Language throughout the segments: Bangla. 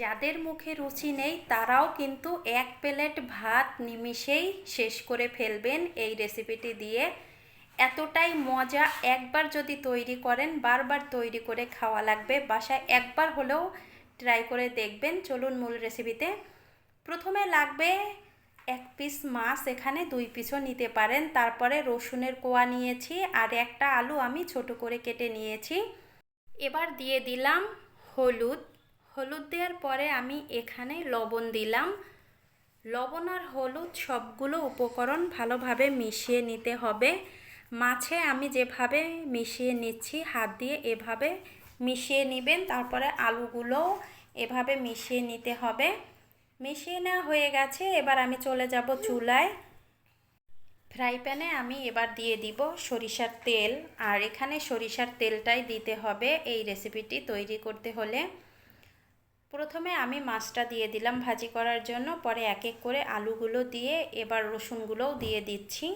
যাদের মুখে রুচি নেই, তারাও কিন্তু এক প্লেট ভাত নিমিষেই শেষ করে ফেলবেন এই রেসিপিটি দিয়ে। এতটাই মজা একবার যদি তৈরি করেন, বারবার তৈরি করে খাওয়া লাগবে। বাসায় একবার হলেও ট্রাই করে দেখবেন। চলুন মূল রেসিপিতে। প্রথমে লাগবে এক পিস মাছ, এখানে দুই পিসও নিতে পারেন। তারপরে রসুনের কোয়া নিয়েছি আর একটা আলু আমি ছোট করে কেটে নিয়েছি। এবার দিয়ে দিলাম হলুদ হলুদ দেওয়ার পরে আমি এখানে লবণ দিলাম। লবণ আর হলুদ সবগুলো উপকরণ ভালোভাবে মিশিয়ে নিতে হবে। মাছে আমি যেভাবে মিশিয়ে নিচ্ছি, হাত দিয়ে এভাবে মিশিয়ে নেবেন, তারপরে আলুগুলোও এভাবে মিশিয়ে নিতে হবে। মিশিয়ে নেওয়া হয়ে গেছে, এবার আমি চলে যাব চুলায়। ফ্রাই প্যানে আমি এবার দিয়ে দিব সরিষার তেল। আর এখানে সরিষার তেলটাই দিতে হবে এই রেসিপিটি তৈরি করতে হলে। প্রথমে আমি মাছটা দিয়ে দিলাম ভাজি করার জন্য, পরে এক এক করে আলুগুলো দিয়ে এবার রসুনগুলোও দিয়ে দিচ্ছি।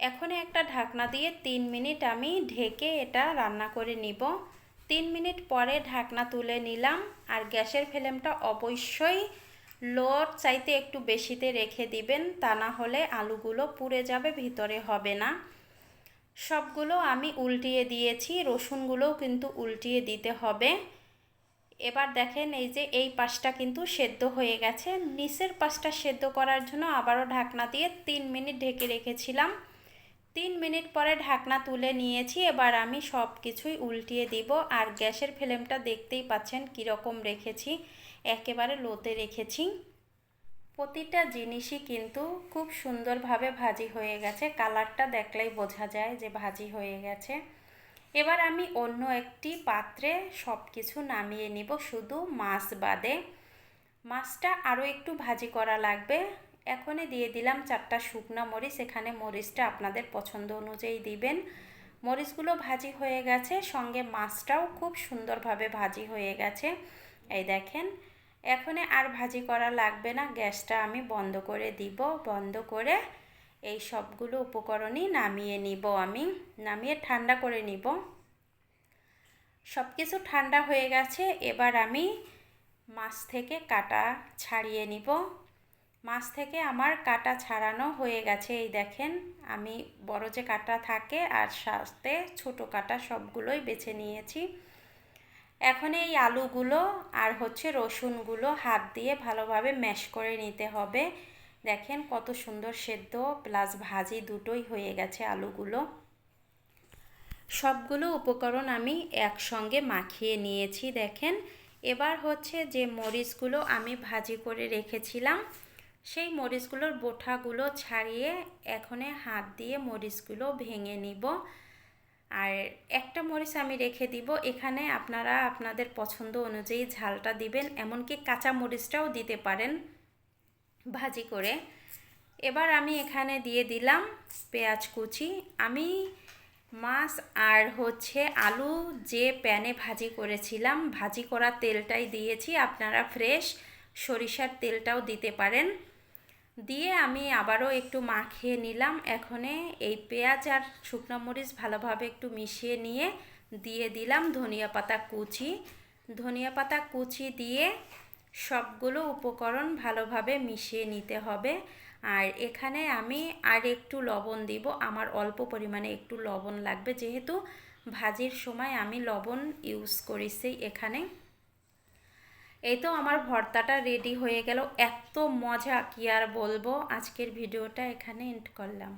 এখন একটা ঢাকনা দিয়ে তিন মিনিট আমি ঢেকে এটা রান্না করে নিব। তিন মিনিট পরে ঢাকনা তুলে নিলাম, আর গ্যাসের ফ্লেমটা অবশ্যই লোর চাইতে একটু বেশিতে রেখে দিবেন, তা না হলে আলুগুলো পুড়ে যাবে, ভিতরে হবে না। সবগুলো আমি উল্টিয়ে দিয়েছি, রসুনগুলোও কিন্তু উল্টিয়ে দিতে হবে। এবার দেখেন এই যে এই পাশটা কিন্তু সেদ্ধ হয়ে গেছে। নিচের পাশটা সেদ্ধ করার জন্য আবারও ঢাকনা দিয়ে তিন মিনিট ঢেকে রেখেছিলাম। তিন মিনিট পরে ঢাকনা তুলে নিয়েছি। এবার আমি সব কিছুই উল্টিয়ে দিব। আর গ্যাসের ফ্লেমটা দেখতেই পাচ্ছেন কীরকম রেখেছি। একেবারে লোতে রেখেছি। প্রতিটা জিনিসই কিন্তু খুব সুন্দরভাবে ভাজি হয়ে গেছে। কালারটা দেখলেই বোঝা যায় যে ভাজি হয়ে গেছে। এবার আমি অন্য একটি পাত্রে সব কিছু নামিয়ে নিব, শুধু মাছ বাদে। মাছটা আরও একটু ভাজি করা লাগবে। এখনই দিয়ে দিলাম চারটা শুকনো মরিচ, এখানে মরিচটা আপনাদের পছন্দ অনুযায়ী দিবেন। মরিচগুলো ভাজি হয়ে গেছে, সঙ্গে মাছটাও খুব সুন্দরভাবে ভাজি হয়ে গেছে। এই দেখেন এখানে আর ভাজি করা লাগবে না, গ্যাসটা আমি বন্ধ করে দিব। বন্ধ করে এই সবগুলো উপকরণই নামিয়ে নিব আমি। নামিয়ে ঠান্ডা করে নিব। সব কিছু ঠান্ডা হয়ে গেছে, এবার আমি মাছ থেকে কাটা ছাড়িয়ে নিব। মাছ থেকে আমার কাটা ছাড়ানো হয়ে গেছে, এই দেখেন। আমি বড় যে কাটা থাকে আর সাথে ছোট কাটা সবগুলোই বেছে নিয়েছি। এখন এই আলুগুলো আর হচ্ছে রসুনগুলো হাত দিয়ে ভালোভাবে ম্যাশ করে নিতে হবে। দেখেন কত সুন্দর সেদ্ধ প্লাস ভাজি দুটোই হয়ে গেছে আলুগুলো। সবগুলো উপকরণ আমি একসঙ্গে মাখিয়ে নিয়েছি, দেখেন। এবার হচ্ছে যে মরিচগুলো আমি ভাজি করে রেখেছিলাম, সেই মরিচগুলোর বোঠাগুলো ছাড়িয়ে এখনে হাত দিয়ে মরিচগুলো ভেঙে নিব। আর একটা মরিচ আমি রেখে দিব, এখানে আপনারা আপনাদের পছন্দ অনুযায়ী ঝালটা দিবেন, এমনকি কাঁচা মরিচটাও দিতে পারেন। ভাজি করে। এবার আমি এখানে দিয়ে দিলাম পেঁয়াজ কুচি। আমি মাছ আর হচ্ছে আলু যে প্যানে ভাজি করেছিলাম, ভাজি করা তেলটাই দিয়েছি। আপনারা ফ্রেশ সরিষার তেলটাও দিতে পারেন। দিয়ে আমি আবারও একটু মাখিয়ে নিলাম। এখানে এই পেঁয়াজ আর শুকনো মরিচ ভালোভাবে একটু মিশিয়ে নিয়ে দিয়ে দিলাম ধনিয়া পাতা কুচি। ধনিয়া পাতা কুচি দিয়ে সবগুলো উপকরণ ভালোভাবে মিশিয়ে নিতে হবে। আর এখানে আমি আর একটু লবণ দিব। আমার অল্প পরিমাণে একটু লবণ লাগবে। যেহেতু ভাজির সময় আমি লবণ ইউজ করেছি এখানে। এই তো আমার ভর্তাটা রেডি হয়ে গেল। এত মজা কি আর বলব? আজকের ভিডিওটা এখানে এন্ড করলাম।